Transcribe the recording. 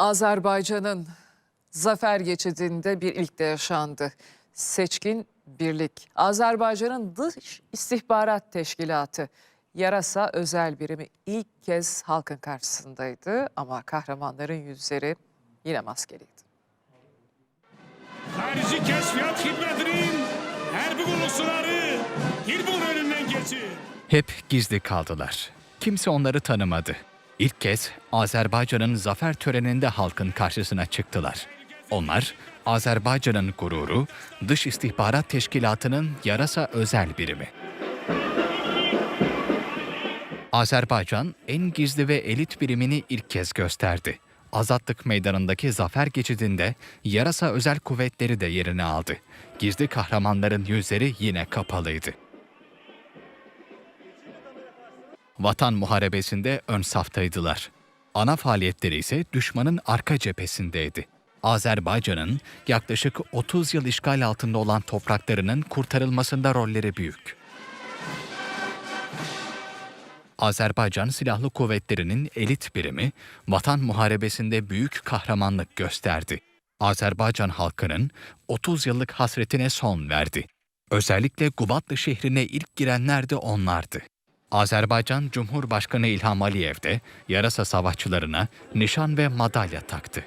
Azerbaycan'ın zafer geçidinde bir ilk de yaşandı. Seçkin birlik. Azerbaycan'ın dış istihbarat teşkilatı Yarasa özel birimi ilk kez halkın karşısındaydı ama kahramanların yüzleri yine maskeliydi. Harici kəşfiyyat xidmətinin hərbi qulluqçuları Hirbun önündən keçin. Hep gizli kaldılar. Kimse onları tanımadı. İlk kez Azerbaycan'ın zafer töreninde halkın karşısına çıktılar. Onlar Azerbaycan'ın gururu, Dış İstihbarat Teşkilatı'nın yarasa özel birimi. Azerbaycan en gizli ve elit birimini ilk kez gösterdi. Azatlık Meydanı'ndaki zafer geçidinde yarasa özel kuvvetleri de yerini aldı. Gizli kahramanların yüzleri yine kapalıydı. Vatan muharebesinde ön saftaydılar. Ana faaliyetleri ise düşmanın arka cephesindeydi. Azerbaycan'ın yaklaşık 30 yıl işgal altında olan topraklarının kurtarılmasında rolleri büyük. Azerbaycan Silahlı Kuvvetleri'nin elit birimi vatan muharebesinde büyük kahramanlık gösterdi. Azerbaycan halkının 30 yıllık hasretine son verdi. Özellikle Gubatlı şehrine ilk girenler de onlardı. Azerbaycan Cumhurbaşkanı İlham Aliyev de yarasa savaşçılarına nişan ve madalya taktı.